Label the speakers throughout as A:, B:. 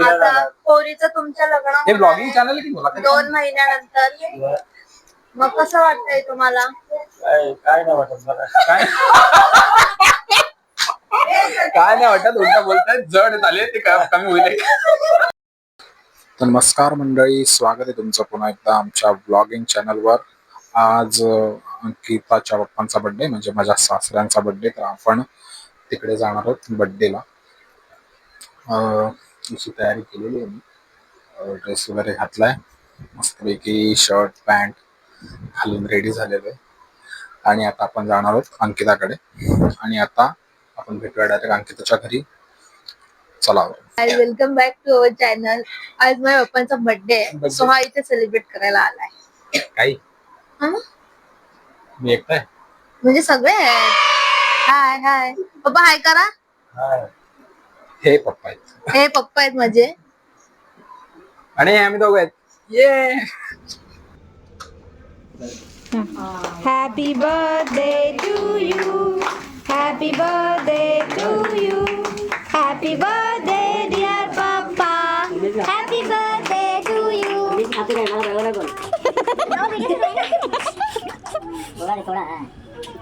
A: आता पोरीचं तुमच्या
B: हे
A: लग्न
B: ब्लॉगिंग चॅनल की
A: दोन महिन्यानंतर. मग कसं वाटतंय तुम्हाला?
C: काय काय नाही वाटत मला.
B: काय? काय नाही वाटत उलटा बोलताय. जड झाले ते का- कमी होईल. तर नमस्कार मंडळी स्वागत आहे तुमचं पुन्हा एकदा आमच्या ब्लॉगिंग चॅनलवर आज अं, अंकिताच्या पप्पांचा बर्थडे म्हणजे माझ्या सासऱ्यांचा बर्थडे तर आपण तिकडे जाणार आहोत बर्थडेला अशी तयारी केलेली आहे मी. ड्रेस वगैरे घातलाय. मस्तपैकी शर्ट पॅन्ट घालून रेडी झालेलो आहे. आणि आता आपण जाणार आहोत अंकिताकडे. आणि आता आपण भेटूया डायरेक्ट अंकिताच्या घरी. चला
A: welcome back to our channel आज माझ्या पप्पांचा बर्थडे आहे. सो हा इथे सेलिब्रेट करायला आलाय.
B: काही
A: हं?
B: मी एकटाय
A: म्हणजे सगळे आहेत. हाय हाय पप्पा हाय करा.
C: हाय.
B: हे पप्पा आहेत
A: हे पप्पा आहेत माझे
B: आणि आम्ही दोघं आहेत ये
D: Happy birthday to you. Happy birthday to you. Happy birthday, dear Papa. Happy birthday to you.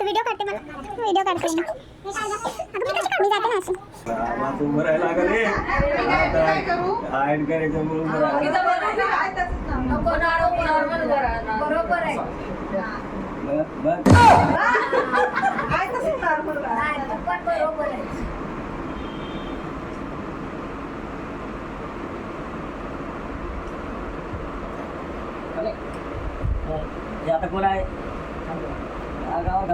E: Video काढते मला व्हिडिओ काढते मी जाते ना अशी
C: आता उभं राहायला लागले. हाईट करायचं म्हणून उभं राहायला. बघ, बघ. हे. आता कोण आहे? हा, गावात,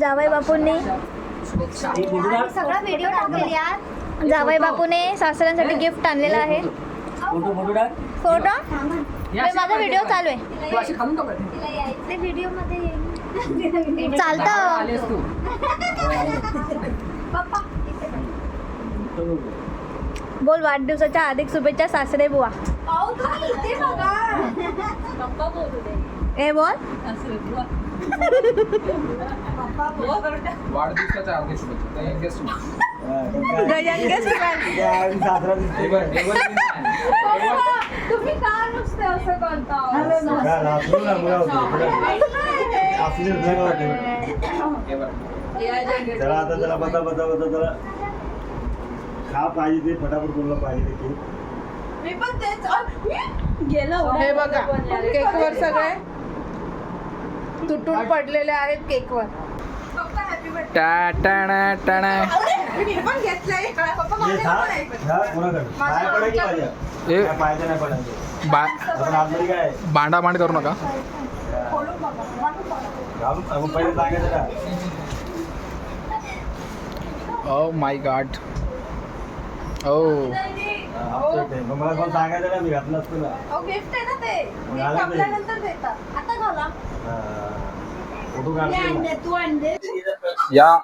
D: जावई बापूंनी.
C: हे बुजरा,
E: सगळा व्हिडिओ टाकलेली यार
D: जावई बापूने सासऱ्यांसाठी गिफ्ट आणलेलं आहे.
C: फोटो फोटो टाक.
D: फोटो? माझा व्हिडिओ चालू आहे.
E: ते व्हिडिओमध्ये.
D: चालतं. बोल वाढदिवसाच्या हार्दिक शुभेच्छा सासरे बुवा. ए बोल.
B: वाढदिवसाच्या शुभेच्छा youngest.
A: तुम्ही का नुसते असं करता.
C: जरा आता जरा बता बता बता जरा. खा पाहिजे ते फटाफट बोललं पाहिजे ते.
A: मी पण तेच. गेलं
F: हे बघा केकवर सगळे तुटून पडलेले आहेत केकवर.
B: टा टाणा टाणा
F: मी पण घेतलंय. पप्पा
C: माझ्या.
B: बा? भांडा भांड करू नका? ओ माय गॉड ओ
C: हा. मग मला कोण सांगायचं ना मी घातलं असतं ना
A: गिफ्ट आहे ना ते.
C: मग आलं ते.
A: कापल्यानंतर देतात. आता घाला.
C: हा. फोटो काढतो
A: तू आणले
B: या.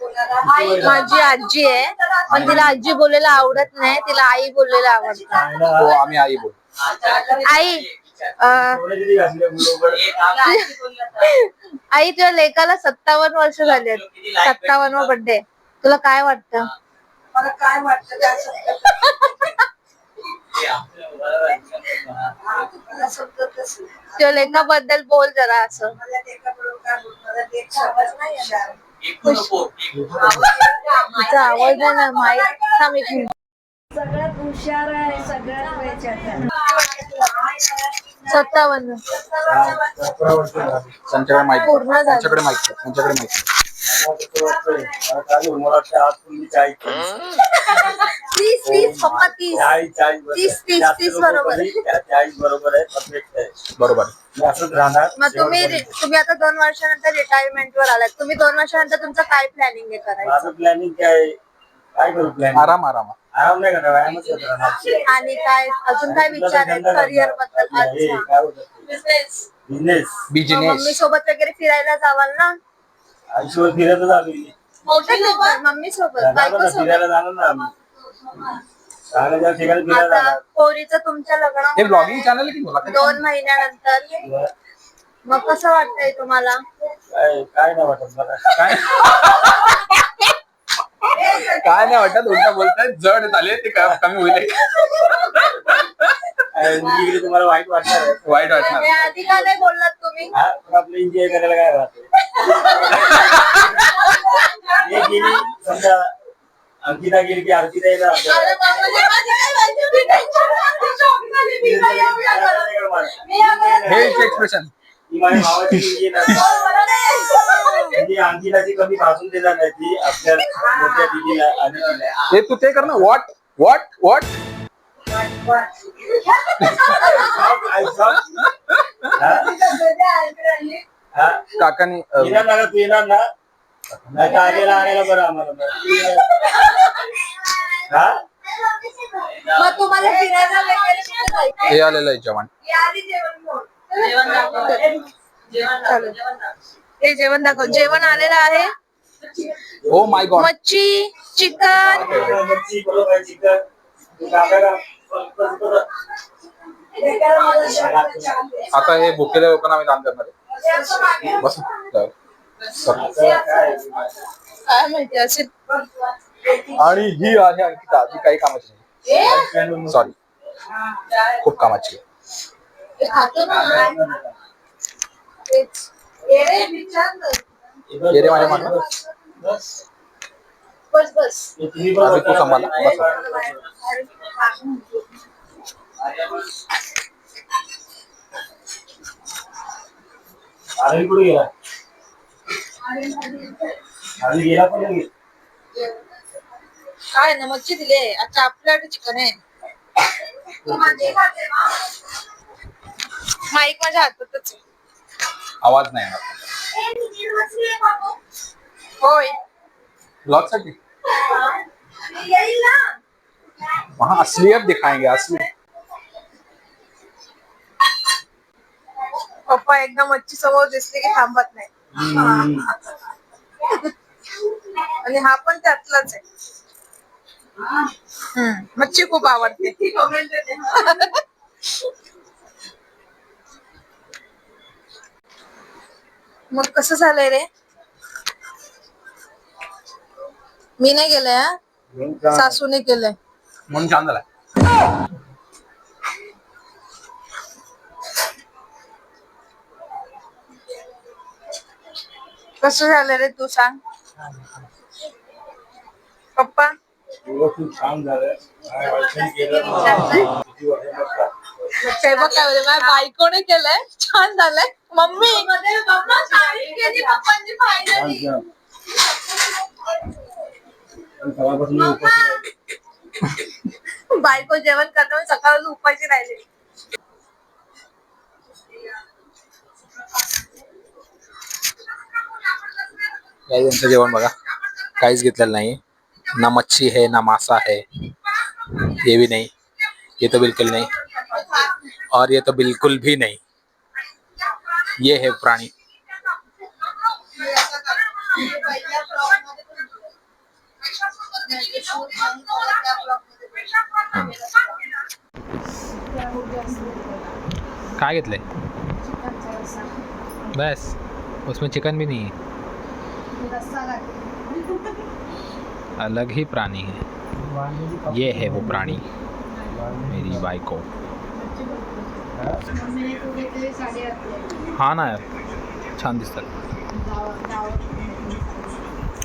A: माझी आजी आहे पण तिला आजी बोलायला आवडत नाही तिला आई बोलायला आवडतं
B: हो आम्ही आई बोल
A: आई अं,
C: थोडं किती घातले मुलं?
A: आई तुझ्या लेकाला सत्तावन्न वर्ष झाली आहेत. सत्तावन्न बर्थडे तुला काय वाटतं?
G: मला काय वाटतं त्या
A: तुझ्या लेकाबद्दल बोल जरा असं.
G: मला लेकाबरोबर काय बोलू? मला लेक समज नाही येणार.
A: तिचा आवाज नाही ना माहीत. थांब एक मिनिट.
F: सगळ्यात हुशार आहे सगळ्यात
A: सत्तावन्न. पूर्ण झालं.
B: त्यांच्याकडे माहिती त्यांच्याकडे माहिती
C: तुम्ही चाळीस
A: तीस तीस पप्पा तीस.
C: चाळीस चाळीस बरोबर.
A: तीस, तीस,
C: जास्त
A: तीस
C: लोकं
A: बरोबर.
C: कधी त्या चाळीस बरोबर. आहे परफेक्ट आहे
B: बरोबर
C: मी असंच राहणार
A: मग तुम्ही
C: शेवटपर्यंत.
A: तुम्ही आता दोन वर्षानंतर रिटायरमेंट वर आलात. तुम्ही दोन वर्षानंतर तुमचं काय प्लॅनिंग आहे करायचं?
C: माझं प्लॅनिंग काय आहे? काय करू प्लॅनिंग
B: आराम आराम.
C: आराम नाही करणार व्यायामच करणार.
A: आणि काय अजून काय विचार आहेत करिअरबद्दल? अच्छा.
G: बिझनेस
C: बिझनेस
B: बिजनेस
A: मम्मी सोबत वगैरे फिरायला जावाल ना?
C: आयुष्यभर फिरतच आम्ही
A: मोठे मम्मी सोबत बायको
C: फिरायला जाणार ना आम्ही. चांगल्या ठिकाणी फिरायला
A: आता
C: जाणार.
A: पोरीचं तुमच्या
B: हे
A: लग्न
B: ब्लॉगिंग चॅनल की मला
A: दोन महिन्यानंतर. मग कसं वाटतंय तुम्हाला?
C: काय काय नाही वाटत मला.
B: काय? काय नाही वाटत उलटा बोलताय जड झाले ते क- कमी होईल.
C: मुलगी तुम्हाला वाईट वाटणार आहे.
B: वाईट वाटणार
A: हे आधी का नाही बोललात तुम्ही
C: हा पण आपलं एन्जॉय करायला काय राहते एक गेली समजा अंकिता गेली की अर्पिता येणार आपल्याला.
G: अरे बाबा, जे माझी काय माहिती होती, tension मध्ये shock झाली मी काय एवढं करत. मी आता-
B: हे एक्सप्रेशन
C: ही माझ्या भावाची मुलगी आहे ना.
G: मला नाही यायचं.
C: म्हणजे अंकिताची कमी भासून देणार नाही ती आपल्या मोठ्या दिदीला आणि तिला.
B: हे तू ते कर ना वॉट वॉट वॉट काकानी अं,
C: येणार ना तू येणार ना? नाही तर आलेला आणायला बरं आम्हाला. हा?
A: मग तुम्हाला फिरायला वगैरे कुठे जायचं
B: हे आलेलं आहे जेवण.
G: यादी जेवण बोल. जेवण दाखव. जेवण दाखव, जेवण दाखव.
A: हे जेवण दाखव. जेवण आलेलं आहे.
B: ओ माय गॉड
A: मच्छी चिकन.
C: चिकन.
B: आता हे भुकेल्या लोकांना आम्ही दान करणार आहे
G: हे.
B: बस.
C: काय
A: माहिती असेल
B: आणि ही आहे अंकिता जी काही कामाची नाही सॉरी खूप कामाची आहे.
A: हे
G: रे,
B: माझ्या मागं.
C: बस
A: बस
B: तू सांभाळ.
C: आरवी कुठे गेला आरवी गेला पण नाही
A: काय ना मच्छी दिले अच्छा आपल्याकडे चिकन आहे? माईक माझ्या हातातच आहे.
B: आवाज नाही येणार. होय
G: ब्लॉगसाठी
B: वहाँ असलियत दिखाएँगे असली।
A: पप्पा एकदम मच्छी समोर दिसली की थांबत नाही। आणि हा पण त्यातलाच आहे मच्छी खूप आवडते. मग कसं झालंय रे? मी नाही गेले हा? सासूने केलंय.
B: म्हणून छान झाला
A: कसं झालं रे तू सांग? पप्पा?
C: छान झालं बघा.
A: ते बघ काय माझ्या बायकोने केलंय. छान झालंय. मम्मी!
G: केली पप्पांची
C: छान.
A: बायको जेवण करताना सकाळ उपाशी राहिले.
B: या त्यांचं जेवण बघा. काहीच घेतलेलं नाही. ना मच्छी है ना मासा है ये भी नहीं. ये तो बिल्कुल नहीं. और ये तो बिल्कुल भी नहीं. ये है प्राणी. काय घेतलंय? बस, उसमें चिकन भी नहीं है। अलग ही प्राणी है। ये है वो प्राणी, मेरी बाइको। हाँ ना यार, छान दिसतात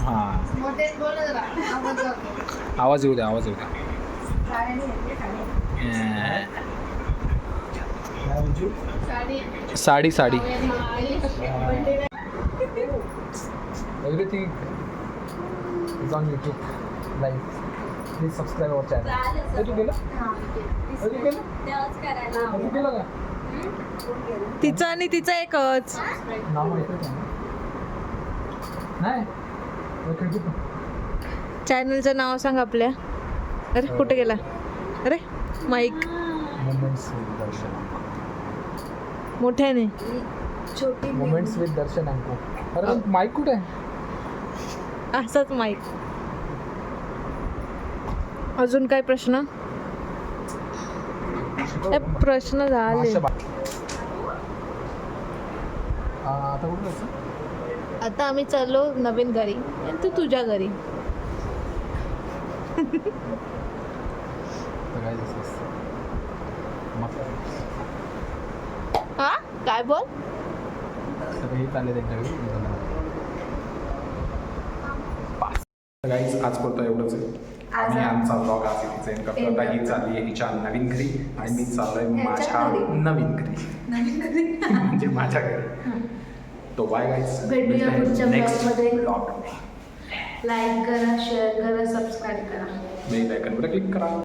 B: हां. आवाज येऊ द्या आवाज येऊ द्या. Sari sari. Everything is on YouTube live please subscribe our channel तू गेलं तू गेलं तू गेलं का?
D: तिचं आणि तिचं एकच.
B: नाही.
D: चॅनलचं नाव सांग आपल्या. अरे कुठे गेला? अरे माईक मोठ्याने
B: मोमेंट्स विथ दर्शन अंको अरे पण माईक कुठे आहे?
D: असाच माईक अजून काय प्रश्न? प्रश्न झाले.
B: आता कुठं
D: आता आम्ही चाललो नवीन घरी. तू तुझ्या घरी. हा? काय बोल?
B: गाईज आज करतो एवढंच. आहे आम्ही आमचा ब्लॉग आज इथे सेंड करतो. आता ही चालली आहे हिच्या नवीन घरी आणि मी चाललोय माझ्या नवीन घरी. म्हणजे माझ्या घरी. तो बाय गाईज
F: भेटूया पुढच्या
B: नेक्स्ट
F: vlog मध्ये.
B: ब्लॉग
F: लाईक करा शेअर करा सबस्क्राईब करा.
B: बेल आयकनवर क्लिक करा.